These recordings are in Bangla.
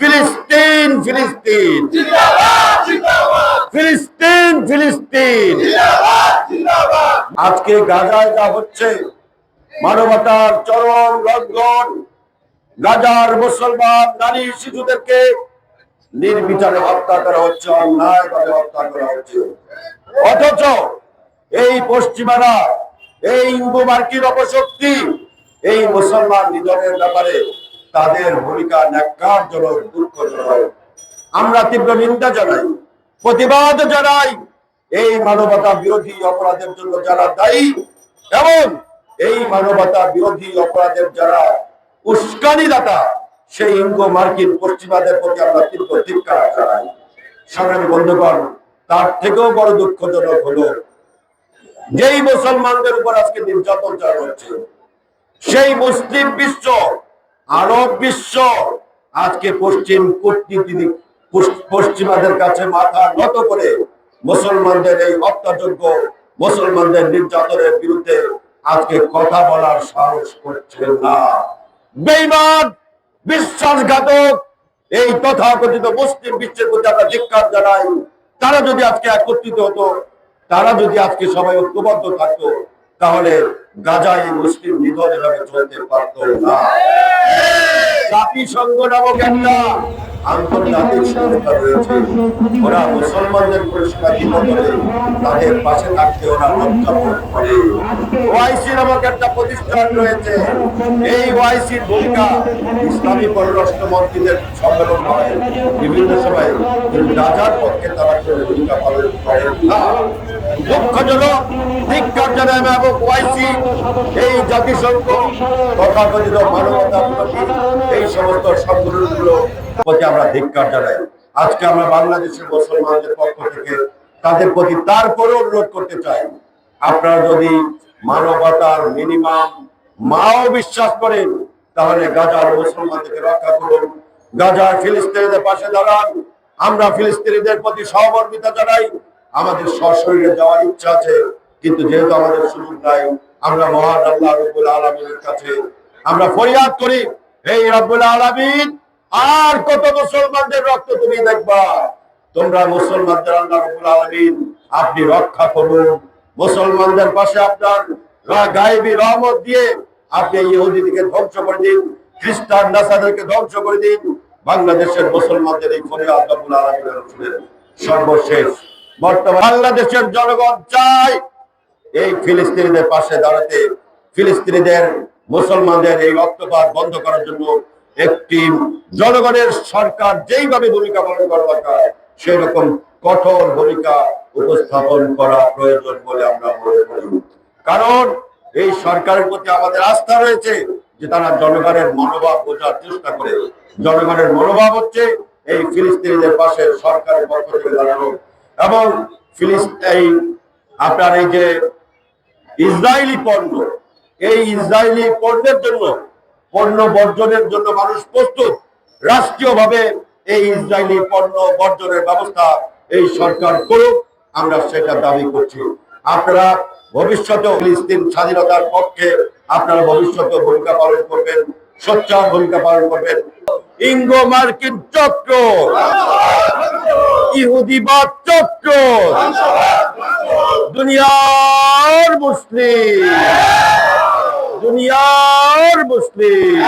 ফিলিস্তিন ফিলিস্তিন। ফিলিস্তিন ফিলিস্তিন। আজকে গাজায় যা হচ্ছে, মানবতার চরম লঙ্ঘন। গাজার মুসলমান নারী শিশুদেরকে নির্বিচারে হত্যা করা হচ্ছে অন্যায় ভাবে হত্যা করা হচ্ছে। অথচ এই পশ্চিমারা, এই ইন্দু মার্কিন অপশক্তি, এই মুসলমান নিধনের ব্যাপারে তাদের ভূমিকা ন্যাক্কারজনক, দুঃখজনক। আমরা তীব্র নিন্দা জানাই, প্রতিবাদ জানাই এই মানবতা বিরোধী অপরাধের জন্য যারা দায়ী এবং এই মানবতা বিরোধী অপরাধের যারা উস্কানিদাতা, সেই ইঙ্গো মার্কিন পশ্চিমাদের প্রতি আমরা তীব্র ধিক্কার জানাই। সংগ্রামী বন্ধুগণ, তার থেকেও বড় দুঃখজনক হলো, যেই মুসলমানদের উপর আজকে নির্যাতন চালানো হচ্ছে, সেই মুসলিম বিশ্ব আরব বিশ্ব, আজকে পশ্চিম কূটনীতি, পশ্চ- পশ্চিমাদের কাছে মাথা নত করে মুসলমানদের এই হত্যাযোগ্য মুসলমানদের নির্যাতনের বিরুদ্ধে আজকে কথা বলার সাহস করছে না। বেইমান বিশ্বাসঘাতক, এই তথাকথিত মুসলিম বিশ্বের প্রতি আমরা ধিক্কার জানাই, তারা যদি আজকে একত্রিত হতো, তারা যদি আজকে সবাই ঐক্যবদ্ধ থাকতো তাহলে গাজায় মুসলিম নিধন এভাবে চলতে পারত না। জাতিসংঘ নামক একটা আন্তর্জাতিক সংস্থা রয়েছে। ওরা মুসলমানদের তাদের পাশে থাকতে ওরা ওআইসি নামক একটা প্রতিষ্ঠান রয়েছে। এই ওআইসির ভূমিকা ইসলামী পররাষ্ট্র মন্ত্রীদের সম্মেলন হয়। বিভিন্ন সময় রাজার পক্ষে তারা কোনো ভূমিকা পালন করে না। দুঃখজনক আমরা জানাই। আজকে আমরা বাংলাদেশের মুসলমানদের পক্ষ থেকে তাদের প্রতি তারপরে অনুরোধ করতে চাই, আপনারা যদি মানবতার মিনিমাম মাও বিশ্বাস করেন, তাহলে গাজার মুসলমানদেরকে রক্ষা করুন। গাজার ফিলিস্তিনিদের পাশে দাঁড়ান। আমরা ফিলিস্তিনিদের প্রতি সহমর্মিতা জানাই। আমাদের সশরীরে যাওয়ার ইচ্ছা আছে। কিন্তু যেহেতু আমাদের সুযোগ নাই, আমরা মহান আল্লাহ রব্বুল আলমিনের কাছে আমরা ফরিয়াদ করি এই রব্বুল আলমিন, আর কত মুসলমানদের রক্ত তুমি দেখবা? তোমরা মুসলমানদের আল্লাহ রব্বুল আলমিন, আপনি রক্ষা করুন। মুসলমানদের পাশে আপনার গায়েবী রহমত দিয়ে আপনি ইহুদিদিকে ধ্বংস করে দিন, খ্রিস্টান নাসাদেরকে ধ্বংস করে দিন। বাংলাদেশের মুসলমানদের এই ফরিয়াদ রব্বুল আলমিনের সর্বশেষ। বর্তমান বাংলাদেশের জনগণ চায় এই ফিলিস্তিনিদের পাশে দাঁড়াতে ফিলিস্তিনিদের, মুসলমানদের এই রক্তপাত বন্ধ করার জন্য একটি জনগণের সরকার যেইভাবে ভূমিকা পালন করা দরকার সেই রকম কঠোর ভূমিকা উপস্থাপন করা প্রয়োজন বলে আমরা মনে করি। কারণ এই সরকারের প্রতি আমাদের আস্থা রয়েছে যে তারা জনগণের মনোভাব বোঝার চেষ্টা করে। জনগণের মনোভাব হচ্ছে এই ফিলিস্তিনিদের পাশে সরকারের পক্ষ থেকে দাঁড়ানো এবং ফিলিস্তিন আপনার এই যে ইসরায়েলি পণ্য। এই ইসরায়েলি পণ্যের জন্য, পণ্য বর্জনের জন্য মানুষ প্রস্তুত। রাষ্ট্রীয়ভাবে এই ইসরায়েলি পণ্য বর্জনের ব্যবস্থা এই সরকার করুক, আমরা সেটা দাবি করছি। আপনারা ভবিষ্যতে ফিলিস্তিন স্বাধীনতার পক্ষে আপনারা ভবিষ্যতে ভূমিকা পালন করবেন, সোচ্চার ভূমিকা পালন করবেন। ইঙ্গো মার্কিন চক্র ইহুদিবাদ চক্র, দুনিয়ার মুসলিম। দুনিয়ার মুসলিম।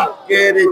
আজকের এই